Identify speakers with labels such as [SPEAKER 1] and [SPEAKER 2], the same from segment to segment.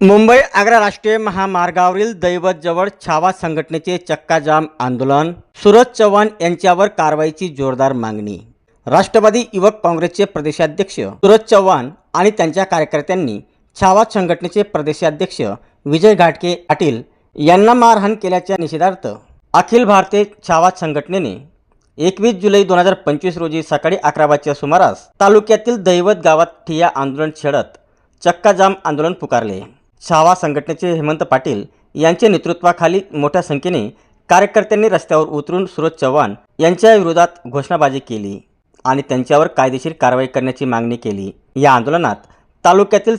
[SPEAKER 1] मुंबई आग्रा राष्ट्रीय महामार्गावरील दैवतजवळ छावा संघटनेचे चक्काजाम आंदोलन सुरज चव्हाण यांच्यावर कारवाईची जोरदार मागणी. राष्ट्रवादी युवक काँग्रेसचे प्रदेशाध्यक्ष सुरज चव्हाण आणि त्यांच्या कार्यकर्त्यांनी छावा संघटनेचे प्रदेशाध्यक्ष विजय घाटके पाटील यांना मारहाण केल्याच्या निषेधार्थ अखिल भारतीय छावा संघटनेने एकवीस जुलै दोन हजार पंचवीस रोजी सकाळी अकरा वाजच्या सुमारास तालुक्यातील दैवत गावात ठिया आंदोलन छेडत चक्काजाम आंदोलन पुकारले. छावा संघटनेचे हेमंत पाटील यांच्या नेतृत्वाखाली मोठ्या संख्येने कार्यकर्त्यांनी रस्त्यावर उतरून सुरज चव्हाण यांच्या विरोधात घोषणाबाजी केली आणि त्यांच्यावर कायदेशीर कारवाई करण्याची मागणी केली. या आंदोलनात तालुक्यातील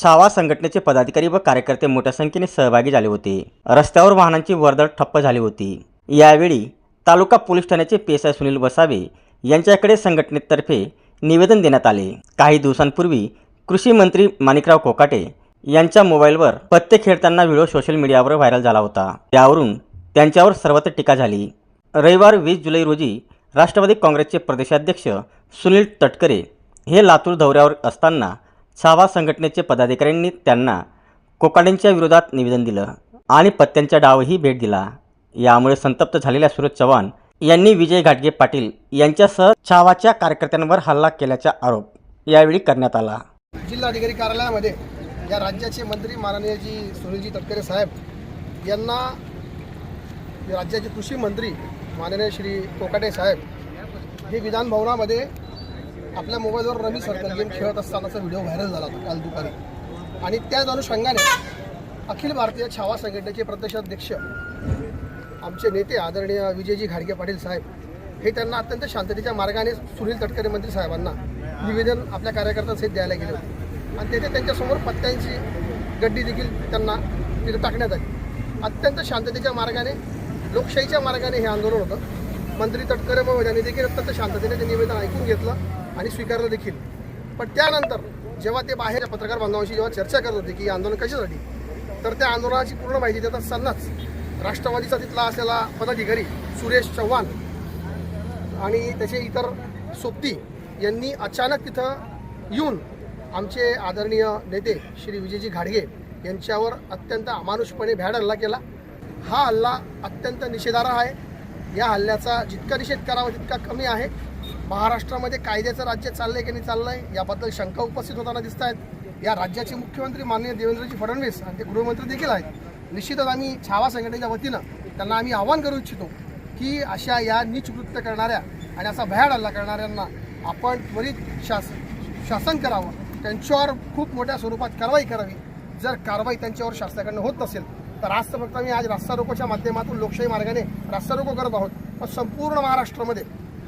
[SPEAKER 1] छावा संघटनेचे पदाधिकारी व कार्यकर्ते मोठ्या संख्येने सहभागी झाले होते. रस्त्यावर वाहनांची वर्दळ ठप्प झाली होती. यावेळी तालुका पोलीस ठाण्याचे पी आय सुनील वसावे यांच्याकडे संघटनेतर्फे निवेदन देण्यात आले. काही दिवसांपूर्वी कृषी मंत्री माणिकराव कोकाटे यांच्या मोबाईलवर पत्ते खेळताना व्हिडिओ सोशल मीडियावर व्हायरल झाला होता. त्यावरून त्यांच्यावर सर्वत्र टीका झाली. रविवार वीस जुलै रोजी राष्ट्रवादी काँग्रेसचे प्रदेशाध्यक्ष सुनील तटकरे हे लातूर दौऱ्यावर असताना छावा संघटनेचे पदाधिकाऱ्यांनी त्यांना कोकाडेंच्या विरोधात निवेदन दिलं आणि पत्त्यांच्या डावही भेट दिला. यामुळे संतप्त झालेल्या सुरज चव्हाण यांनी विजय घाटगे पाटील यांच्यासह छावाच्या कार्यकर्त्यांवर हल्ला केल्याचा आरोप यावेळी करण्यात आला.
[SPEAKER 2] जिल्हाधिकारी कार्यालयामध्ये या राज्याचे मंत्री माननीय जी सुनीलजी तटकरे साहेब यांना राज्याचे कृषी मंत्री माननीय श्री कोकाटे साहेब हे विधानभवनामध्ये आपल्या मोबाईलवर रमी सर्कल गेम खेळत असतानाचा व्हिडिओ व्हायरल झाला होता काल दुपारी. आणि त्याच अनुषंगाने अखिल भारतीय छावा संघटनेचे प्रदेशाध्यक्ष आमचे नेते आदरणीय विजयजी घाडगे पाटील साहेब हे त्यांना अत्यंत शांततेच्या मार्गाने सुनील तटकरे मंत्री साहेबांना निवेदन आपल्या कार्यकर्त्यांसहित द्यायला गेले होते. आणि तेथे त्यांच्यासमोर पत्त्यांची गड्डी देखील त्यांना तिथे टाकण्यात आली. अत्यंत शांततेच्या मार्गाने लोकशाहीच्या मार्गाने हे आंदोलन होतं. मंत्री तटकरे व यांनी देखील अत्यंत शांततेने ते निवेदन ऐकून घेतलं आणि स्वीकारलं देखील. पण त्यानंतर जेव्हा ते बाहेर पत्रकार बांधवांशी जेव्हा चर्चा करत होते की हे आंदोलन कशासाठी तर त्या आंदोलनाची पूर्ण माहिती देत असतानाच राष्ट्रवादीचा तिथला असलेला पदाधिकारी सुरेश चव्हाण आणि त्याचे इतर सोबती यांनी अचानक तिथं येऊन आमचे आदरणीय नेते श्री विजयजी घाडगे यांच्यावर अत्यंत अमानुषपणे भ्याड हल्ला केला. हा हल्ला अत्यंत निषेधार्ह आहे. या हल्ल्याचा जितका निषेध करावा तितका कमी आहे. महाराष्ट्रामध्ये कायद्याचं राज्य चाललंय की नाही चाललंय याबद्दल शंका उपस्थित होताना दिसत आहेत. या राज्याचे मुख्यमंत्री माननीय देवेंद्रजी फडणवीस आणि ते गृहमंत्री देखील आहेत. निश्चितच आम्ही छावा संघटनेच्या वतीनं त्यांना आम्ही आवाहन करू इच्छितो की अशा या नीच कृत्य करणाऱ्या आणि असा भयाड हल्ला करणाऱ्यांना आपण त्वरित शास शासन करावं. त्यांच्यावर खूप मोठ्या स्वरूपात कारवाई करावी. जर कारवाई त्यांच्यावर शासनाकडनं होत नसेल तर आज तर फक्त आम्ही आज रास्ता रोकोच्या माध्यमातून लोकशाही मार्गाने रास्ता रोको करत आहोत. पण संपूर्ण महाराष्ट्रामध्ये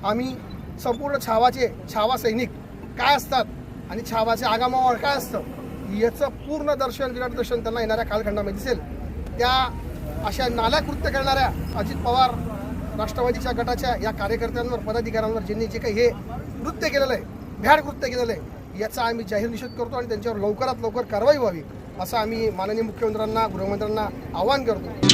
[SPEAKER 2] आम्ही संपूर्ण छावाचे छावा सैनिक काय असतात आणि छावाचे आगामावर काय असतं याचं पूर्ण दर्शन विराट दर्शन त्यांना येणाऱ्या कालखंडामध्ये दिसेल. त्या अशा नाल्या कृत्य करणाऱ्या अजित पवार राष्ट्रवादीच्या गटाच्या या कार्यकर्त्यांवर पदाधिकाऱ्यांवर ज्यांनी जे काही हे कृत्य केलेलं आहे भ्याड कृत्य केलेलं आहे याचा आम्ही जाहीर निषेध करतो आणि त्यांच्यावर लवकरात लवकर कारवाई व्हावी असं आम्ही माननीय मुख्यमंत्र्यांना गृहमंत्र्यांना आवाहन करतो.